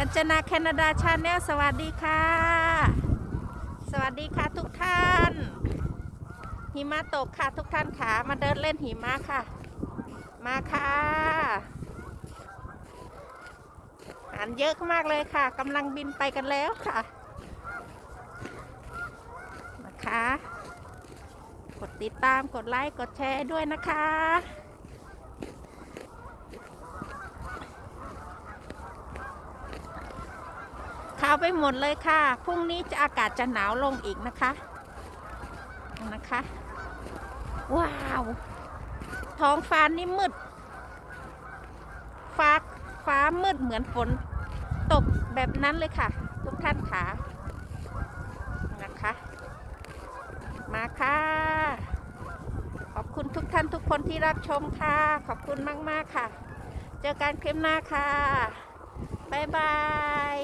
กัญจนาแคนาดาชาแนลสวัสดีค่ะ สวัสดีค่ะทุกท่าน หิมะตกค่ะทุกท่านขามาเดินเล่นหิมะค่ะ มาค่ะอาหารเยอะมากเลยค่ะกำลังบินไปกันแล้วค่ะนะคะ กดติดตามกดไลค์กดแชร์ด้วยนะคะาวไปหมดเลยค่ะ พรุ่งนี้จะอากาศจะหนาวลงอีกนะคะ นะคะ ว้าว ท้องฟ้านี่มืด ฟ้าฟ้ามืดเหมือนฝนตกแบบนั้นเลยค่ะ ทุกท่านค่ะ นะคะ มาค่ะ ขอบคุณทุกท่านทุกคนที่รับชมค่ะ ขอบคุณมาก ๆ ค่ะ เจอกันคลิปหน้าค่ะ บ๊ายบาย